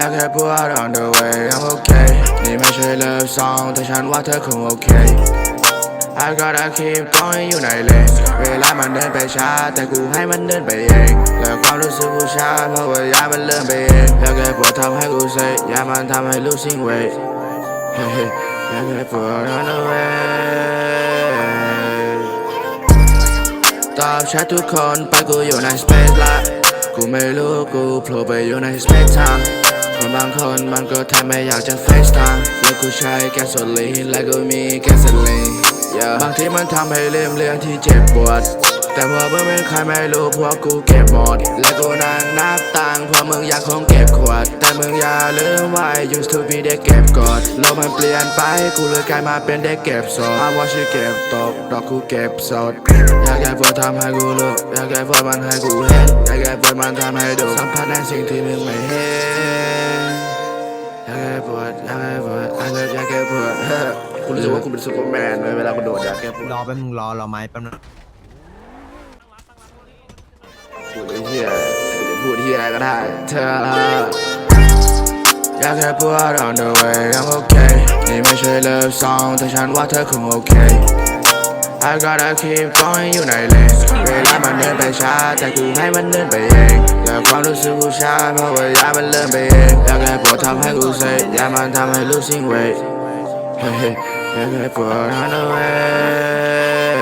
อยากให้พูด on the way I'm okay นี่ไม่ใช่ love song แต่ฉันว่าเธอคงโอเค I gotta keep going อยู่ในเลนเวลามันเดินไปช้า แต่กูให้มันเดินไปเองเลิกความรู้สึกผู้ชายเพราะว่ายามันเริ่มไปเองอยากให้ปวดทำให้กูเซยามันทำให้ losing weight เฮ้ยอยากให้ปวด on the way ตอบแชททุกคนไปกูอยู่ใน space ละกูไม่รู้กูโผล่ไปอยู่ใน space time คนบางคนมันก็แทบไม่อยากจะ FaceTime แล้วกูใช้แก๊สโซลีนและกูมีแก๊สโซลีน yeah. บางทีมันทำให้ลืมเรื่องที่เจ็บปวด แต่พอเมื่อเป็นใครไม่รู้พวกกูเก็บหมด และกูนั่งนับตังค์เพราะมึงอยากคงเก็บขวด แต่มึงอย่าลืมว่า I used to be เด็กเก็บกดโลกมันเปลี่ยนไปกูเลยกลายมาเป็นเด็กเก็บสดอาว่าชื่อเก็บตกดอกกูเก็บสด อยากให้พวกทำให้กูรู้อยากให้พวกมันให้กูเห็นอยากให้พวกมันทำให้ดูสัมผัสในสิ่งที่มึงไม่เห็น ยากให้พวกอยากให้พวกอยากให้อยากให้พวกกูรู้สึกว่ากูเป็นซูเปอร์แมนเลยเวลากูโดดอยากให้พวกรอแป๊บนึงรอรอไม้แป๊บนึงพูดไอ้เหี้ยกูจะพูดเหี้ยอะไรก็ได้เธออยากให้พูด on the way I'm okay นี่ไม่ใช่ love song แต่ฉันว่าเธอคงโอเค I gotta keep going united Red light my name bad shot That you hang my name bad yeah Yeah quang lu su bu sha Mo wa ya ma lên bad yeah Yeah gai bo tham hai gu say Yeah man tham hai lu sin wait Hey hey Yeah gai bo run away